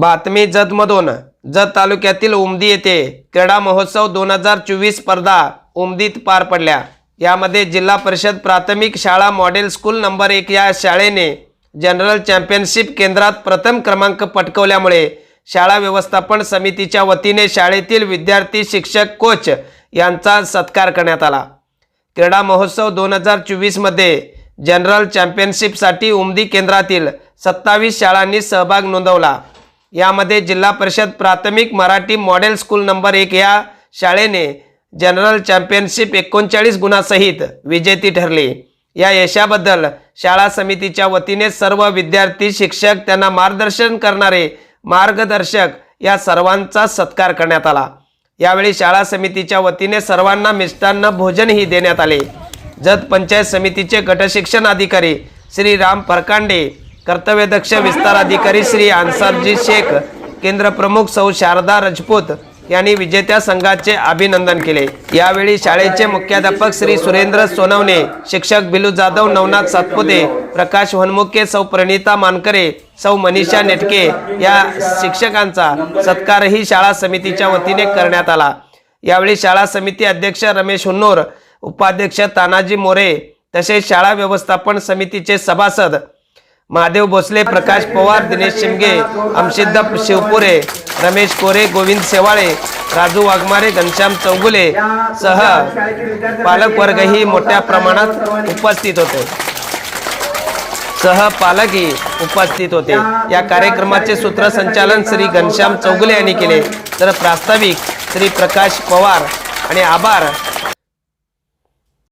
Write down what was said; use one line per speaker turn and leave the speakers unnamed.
बातमी जतमधून. जत तालुक्यातील उमदी येथे क्रीडा महोत्सव दोन हजार चोवीस स्पर्धा उमदीत पार पडल्या. यामध्ये जिल्हा परिषद प्राथमिक शाळा मॉडेल स्कूल नंबर एक या शाळेने जनरल चॅम्पियनशिप केंद्रात प्रथम क्रमांक पटकवल्यामुळे शाळा व्यवस्थापन समितीच्या वतीने शाळेतील विद्यार्थी शिक्षक कोच यांचा सत्कार करण्यात आला. क्रीडा महोत्सव दोन हजार चोवीसमध्ये जनरल चॅम्पियनशिपसाठी उमदी केंद्रातील सत्तावीस शाळांनी सहभाग नोंदवला. यामध्ये जिल्हा परिषद प्राथमिक मराठी मॉडेल स्कूल नंबर एक या शाळेने जनरल चॅम्पियनशिप एकोणचाळीस गुणासहित विजेती ठरली. या यशाबद्दल शाळा समितीच्या वतीने सर्व विद्यार्थी शिक्षक त्यांना मार्गदर्शन करणारे मार्गदर्शक या सर्वांचा सत्कार करण्यात आला. यावेळी शाळा समितीच्या वतीने सर्वांना मिष्टान्न भोजनही देण्यात आले. जत पंचायत समितीचे गटशिक्षण अधिकारी श्री राम फरकांडे कर्तव्यदक्ष विस्तार अधिकारी श्री अन्सारजी शेख केंद्र प्रमुख सौ शारदा राजपूत यांनी विजेत्या संघाचे अभिनंदन केले. यावेळी शाळेचे मुख्याध्यापक श्री सुरेंद्र सोनवणे शिक्षक बिलू जाधव नवनाथ सातपुते प्रकाश वनमुखे सौ प्रणिता मानकरे सौ मनीषा नेटके या शिक्षकांचा सत्कारही शाळा समितीच्या वतीने करण्यात आला. यावेळी शाळा समिती अध्यक्ष रमेश हुन्नूर उपाध्यक्ष तानाजी मोरे तसेच शाळा व्यवस्थापन समितीचे सभासद महादेव भोसले प्रकाश पवार दिनेश शिमगे अमशिद्ध शिवपुरे रमेश कोरे गोविंद सेवाळे राजू वाघमारे घनश्याम चौगुले सह पालकवर्गही मोठ्या प्रमाणात उपस्थित होते. सह पालकही उपस्थित होते. या कार्यक्रमाचे सूत्रसंचालन श्री घनश्याम चौगुले यांनी केले. तर प्रास्ताविक श्री प्रकाश पवार आणि आभार.